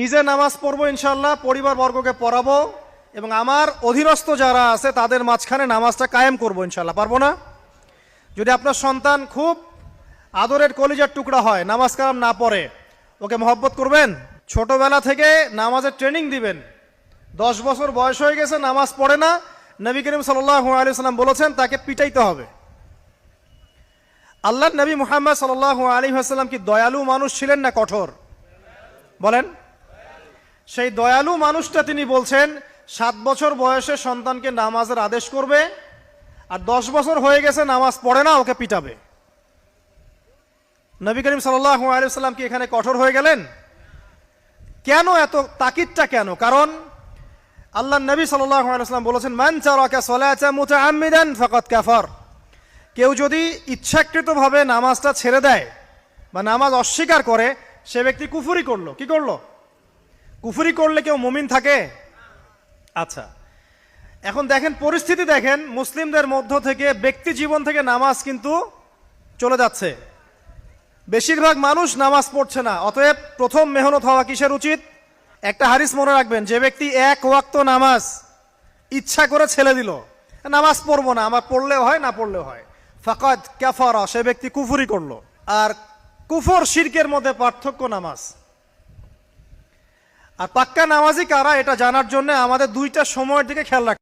নিজে নামাজ পড়ব ইনশাল্লাহ পরিবার বর্গকে পড়াবো এবং আমার অধীনস্থ যারা আছে তাদের মাঝখানে নামাজটা কায়েম করব ইনশাল্লাহ পারব না? যদি আপনার সন্তান খুব আদরের কলিজার টুকরা হয়, নামাজ কালাম না পড়ে, ওকে মহব্বত করবেন? ছোটবেলা থেকে নামাজের ট্রেনিং দিবেন। দশ বছর বয়স হয়ে গেছে, নামাজ পড়ে না। নবী করিম সাল্লাহ আলি সাল্লাম বলেছেন, তাকে পিটাইতে হবে। আল্লাহ নবী মুহাম্মদ সাল্লাহ আলী আসাল্লাম কি দয়ালু মানুষ ছিলেন না কঠোর? বলেন। সেই দয়ালু মানুষটা তিনি বলছেন, সাত বছর বয়সে সন্তানকে নামাজের আদেশ করবে, আর দশ বছর হয়ে গেছে নামাজ পড়ে না, ওকে পিটাবে। নবী করিম আলিয়াল্লাম কি এখানে কঠোর হয়ে গেলেন? কেন এত তাকিদটা কেন? কারণ আল্লাহ নবী আলাইসাল্লাম বলেছেন, মান চারাকা সলাচা মুতাআম্মিদান ফাকাত কাফার। কেউ যদি ইচ্ছাকৃতভাবে নামাজটা ছেড়ে দেয় বা নামাজ অস্বীকার করে, সে ব্যক্তি কুফুরি করল। কি করল? কুফুরি করলে কেউ মুমিন থাকে? আচ্ছা। এখন দেখেন, পরিস্থিতি দেখেন, মুসলিমদের মধ্য থেকে ব্যক্তি জীবন থেকে নামাজ কিন্তু চলে যাচ্ছে। বেশিরভাগ মানুষ নামাজ পড়ছে না, অতএব প্রথম মেহনত হওয়া কিসের উচিত? একটা হারিস মনে রাখবেন, যে ব্যক্তি এক ওয়াক্ত নামাজ ইচ্ছা করে ছেলে দিল, নামাজ পড়ব না, আমার পড়লেও হয়, না পড়লেও হয়। ফাকাদ ক্যাফারা সে ব্যক্তি কুফুরি করল। আর কুফর, শিরকের মধ্যে পার্থক্য নামাজ। আর পাক্কা নামাজি কারা এটা জানার জন্য আমাদের দুইটা সময়ের দিকে খেয়াল রাখতে